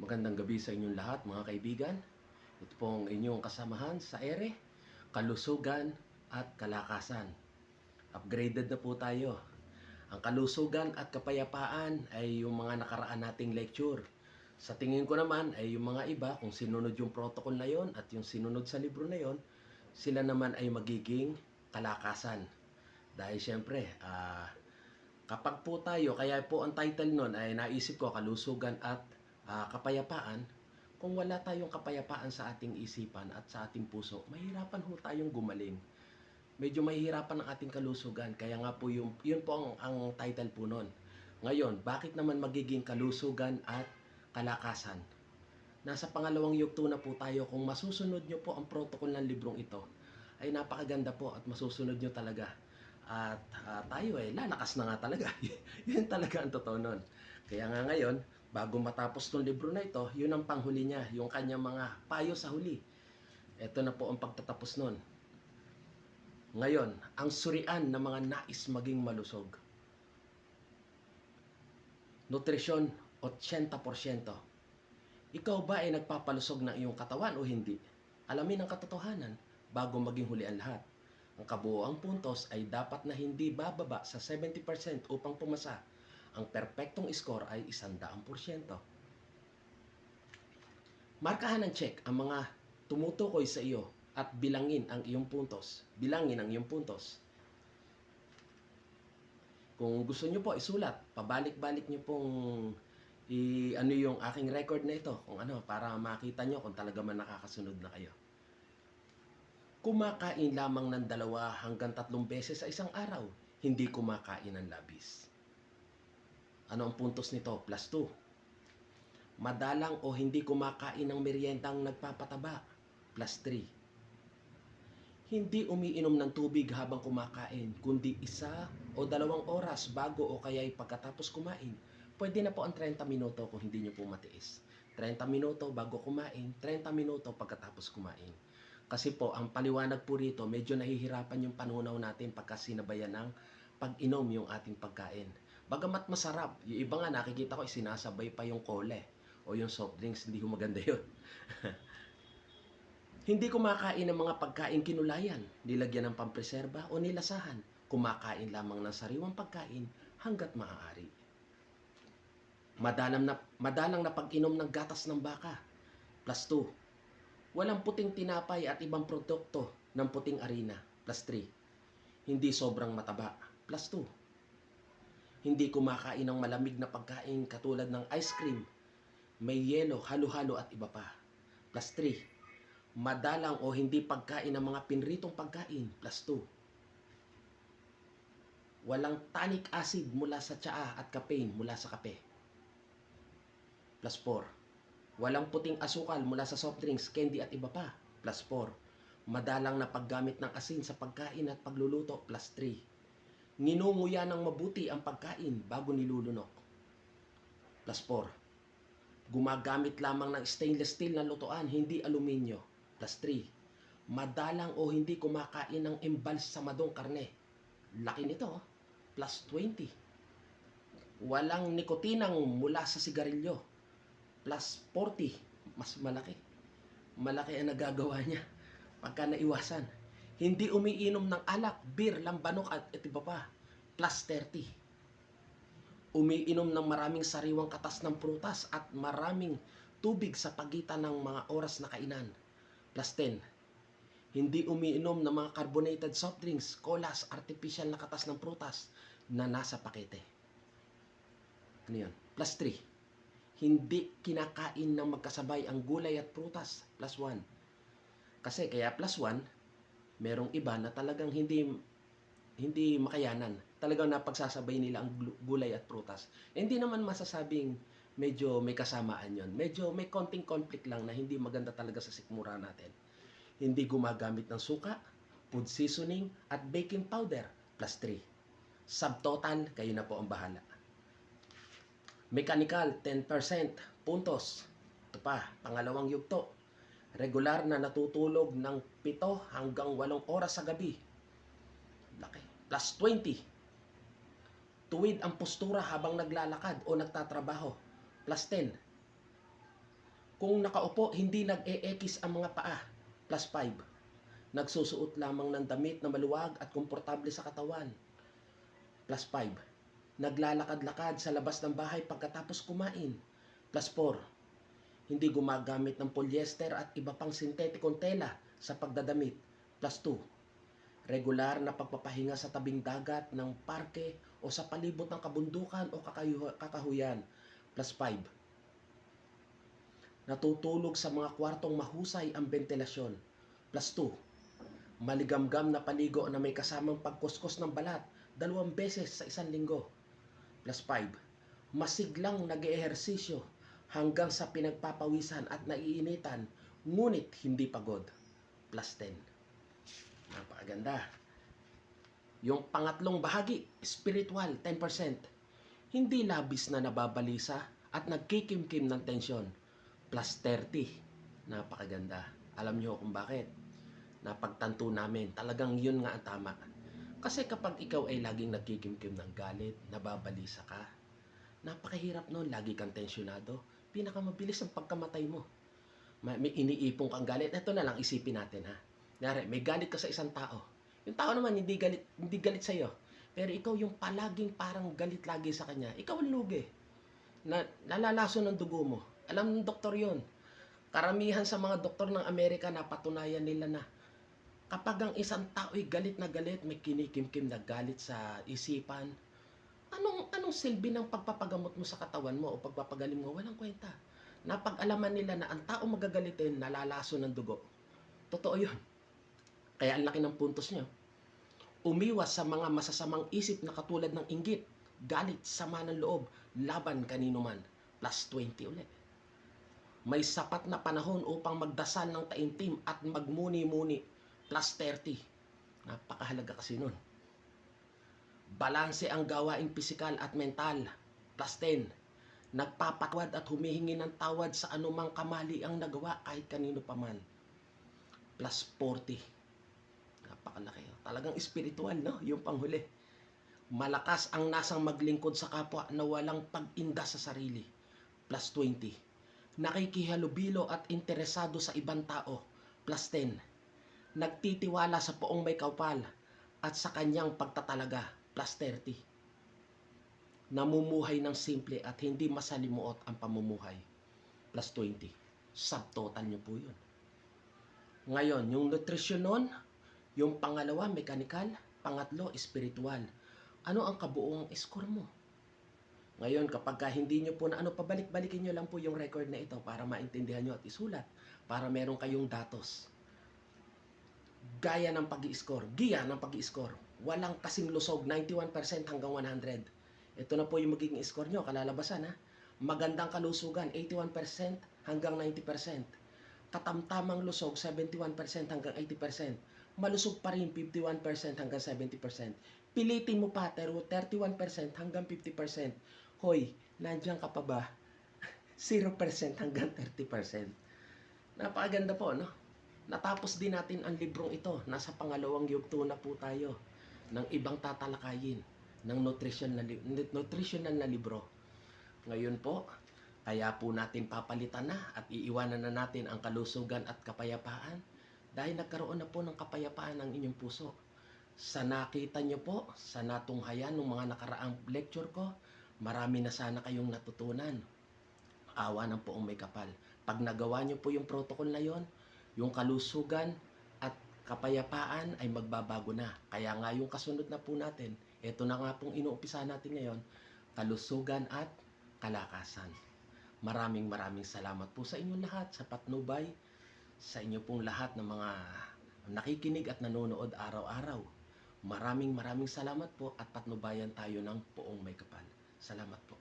Magandang gabi sa inyong lahat mga kaibigan. Ito pong inyong kasamahan sa ere, kalusugan at kalakasan. Upgraded na po tayo. Ang kalusugan at kapayapaan ay yung mga nakaraan nating lecture. Sa tingin ko naman ay yung mga iba, kung sinunod yung protocol na yon at yung sinunod sa libro na yon, sila naman ay magiging kalakasan. Dahil syempre, ah, kapag po tayo, kaya po ang title nun ay naisip ko kalusugan at ah, kapayapaan, kung wala tayong kapayapaan sa ating isipan at sa ating puso, mahirapan ho tayong gumaling. Medyo mahihirapan ang ating kalusugan. Kaya nga po yung, yun po ang, ang title po nun. Ngayon, bakit naman magiging kalusugan at kalakasan? Nasa pangalawang yugto na po tayo. Kung masusunod nyo po ang protocol ng librong ito, ay napakaganda po at masusunod nyo talaga. At ah, tayo eh, lalakas na nga talaga. yun talaga ang totoo nun. Kaya nga ngayon, bago matapos tong libro na ito, yun ang panghuli niya, yung kanyang mga payo sa huli. Ito na po ang pagtatapos nun. Ngayon, ang surian ng mga nais maging malusog. Nutrisyon, 80%. Ikaw ba ay nagpapalusog ng iyong katawan o hindi? Alamin ang katotohanan bago maging huli ang lahat. Ang kabuoang puntos ay dapat na hindi bababa sa 70% upang pumasa. Ang perpektong score ay 100%. Markahan ng check ang mga tumutukoy sa iyo at bilangin ang iyong puntos. Bilangin ang iyong puntos. Kung gusto niyo po isulat, pabalik-balik niyo pong i ano yung aking record na ito, kung ano para makita niyo kung talaga man nakakasunod na kayo. Kumakain lamang ng dalawa hanggang tatlong beses sa isang araw, hindi kumakain ng labis. Ano ang puntos nito? Plus 2. Madalang o hindi kumakain ng meriendang nagpapataba. Plus 3 hindi umiinom ng tubig habang kumakain, kundi isa o dalawang oras bago o kaya'y pagkatapos kumain. Pwede na po ang 30 minuto kung hindi nyo po matiis. 30 minuto bago kumain, 30 minuto pagkatapos kumain. Kasi po, ang paliwanag po rito, medyo nahihirapan yung panunaw natin pagka sinabayan ng pag-inom yung ating pagkain. Bagamat masarap, yung iba nga nakikita ko, sinasabay pa yung kole o yung soft drinks, hindi ko maganda yun. Hindi kumakain ng mga pagkain kinulayan, nilagyan ng pampreserba o nilasahan. Kumakain lamang ng sariwang pagkain hanggat maaari. Madalang na, madalang na pag-inom ng gatas ng baka. Plus 2. Walang puting tinapay at ibang produkto ng puting arena. Plus 3. Hindi sobrang mataba. Plus 2. Hindi kumakain ng malamig na pagkain katulad ng ice cream, may yelo, halo-halo at iba pa. Plus 3 madalang o hindi pagkain ng mga pinritong pagkain, plus 2. Walang tannic acid mula sa tsaa at caffeine mula sa kape, plus 4. Walang puting asukal mula sa soft drinks, candy at iba pa, plus 4. Madalang na paggamit ng asin sa pagkain at pagluluto, plus 3. Nginunguya ng mabuti ang pagkain bago nilulunok, plus 4. Gumagamit lamang ng stainless steel na lutuan, hindi aluminyo, plus 3. Madalang o hindi kumakain ng embalsamadong karne. Laki nito, oh. plus 20. Walang nikotinang mula sa sigarilyo. Plus 40. Mas malaki. Malaki ang nagagawa niya pagka naiwasan. Hindi umiinom ng alak, beer, lambanok at at iba pa. Plus 30. Umiinom ng maraming sariwang katas ng prutas at maraming tubig sa pagitan ng mga oras na kainan plus 10. Hindi umiinom ng mga carbonated soft drinks, colas, artificial na katas ng prutas na nasa pakete. Ano yun? Plus 3. Hindi kinakain ng magkasabay ang gulay at prutas. Plus 1. Kasi kaya plus 1, merong iba na talagang hindi hindi makayanan. Talagang napagsasabay nila ang gulay at prutas. Hindi naman masasabing medyo may kasamaan yon. Medyo may konting conflict lang na hindi maganda talaga sa sikmura natin. Hindi gumagamit ng suka, food seasoning, at baking powder, plus 3. Subtotal, kayo na po ang bahala. Mechanical, 10%. Puntos. Ito pa, pangalawang yugto. Regular na natutulog ng 7 hanggang 8 oras sa gabi. Laki. Plus 20. Tuwid ang postura habang naglalakad o nagtatrabaho plus 10. Kung nakaupo, hindi nag-e-ekis ang mga paa. Plus 5. Nagsusuot lamang ng damit na maluwag at komportable sa katawan. Plus 5. Naglalakad-lakad sa labas ng bahay pagkatapos kumain. Plus 4. Hindi gumagamit ng polyester at iba pang sintetikong tela sa pagdadamit. Plus 2. Regular na pagpapahinga sa tabing dagat ng parke o sa palibot ng kabundukan o kakahuyan. Plus 5. Natutulog sa mga kwartong mahusay ang ventilasyon. Plus 2. Maligamgam na paligo na may kasamang pagkuskos ng balat dalawang beses sa isang linggo. Plus 5. Masiglang nag-ehersisyo hanggang sa pinagpapawisan at naiinitan ngunit hindi pagod. Plus 10. Napakaganda. Yung pangatlong bahagi, spiritual, 10%. Hindi labis na nababalisa at nagkikimkim ng tensyon. Plus 30. Napakaganda. Alam niyo kung bakit? Napagtanto namin, talagang yun nga ang tama. Kasi kapag ikaw ay laging nagkikimkim ng galit, nababalisa ka, napakahirap noon, lagi kang tensyonado, pinakamabilis ang pagkamatay mo. May, may iniipong kang galit. Ito na lang, isipin natin ha. Nare, may galit ka sa isang tao. Yung tao naman hindi galit, hindi galit sa iyo. Pero ikaw yung palaging parang galit lagi sa kanya. Ikaw ang lugi. Na, nalalaso ng dugo mo. Alam ng doktor yon. Karamihan sa mga doktor ng Amerika na patunayan nila na kapag ang isang tao ay galit na galit, may kinikimkim na galit sa isipan, anong anong silbi ng pagpapagamot mo sa katawan mo o pagpapagaling mo? Walang kwenta. Napag-alaman nila na ang tao magagalitin, nalalaso ng dugo. Totoo yun. Kaya ang laki ng puntos nyo. Umiwas sa mga masasamang isip na katulad ng inggit, galit, sama ng loob, laban kanino man. Plus 20 ulit. May sapat na panahon upang magdasal ng taimtim at magmuni-muni. Plus 30. Napakahalaga kasi nun. Balanse ang gawaing pisikal at mental. Plus 10. Nagpapatawad at humihingi ng tawad sa anumang kamali ang nagawa kahit kanino pa man. Plus 40. Napakalaki. Talagang spiritual, no? Yung panghuli. Malakas ang nasang maglingkod sa kapwa na walang pag-inda sa sarili. Plus 20. Nakikihalubilo at interesado sa ibang tao. Plus 10. Nagtitiwala sa poong may kaupal at sa kanyang pagtatalaga. Plus 30 namumuhay ng simple at hindi masalimuot ang pamumuhay. Plus 20. Subtotal nyo po yun. Ngayon, yung nutrition nun, yung pangalawa, mechanical, pangatlo, spiritual. Ano ang kabuong score mo? Ngayon, kapag ka hindi nyo po na ano, pabalik-balikin nyo lang po yung record na ito para maintindihan nyo at isulat, para meron kayong datos. Gaya ng pag score giya ng pag score Walang kasing lusog, 91% hanggang 100. Ito na po yung magiging score nyo, kalalabasan ha. Magandang kalusugan, 81% hanggang 90%. Katamtamang lusog, 71% hanggang 80%. Malusog pa rin, 51% hanggang 70%. Pilitin mo pa, pero 31% hanggang 50%. Hoy, nandiyan ka pa ba? 0% hanggang 30%. Napakaganda po, no? Natapos din natin ang librong ito. Nasa pangalawang yugto na po tayo ng ibang tatalakayin ng nutrition na, nutritional na libro. Ngayon po, kaya po natin papalitan na at iiwanan na natin ang kalusugan at kapayapaan dahil nagkaroon na po ng kapayapaan ang inyong puso. Sa nakita nyo po, sa natunghayan ng mga nakaraang lecture ko, marami na sana kayong natutunan. Awa ng poong may kapal. Pag nagawa nyo po yung protocol na yon, yung kalusugan at kapayapaan ay magbabago na. Kaya nga yung kasunod na po natin, ito na nga pong inuumpisa natin ngayon, kalusugan at kalakasan. Maraming maraming salamat po sa inyong lahat, sa patnubay, sa inyo pong lahat ng mga nakikinig at nanonood araw-araw. Maraming maraming salamat po at patnubayan tayo ng poong may kapal. Salamat po.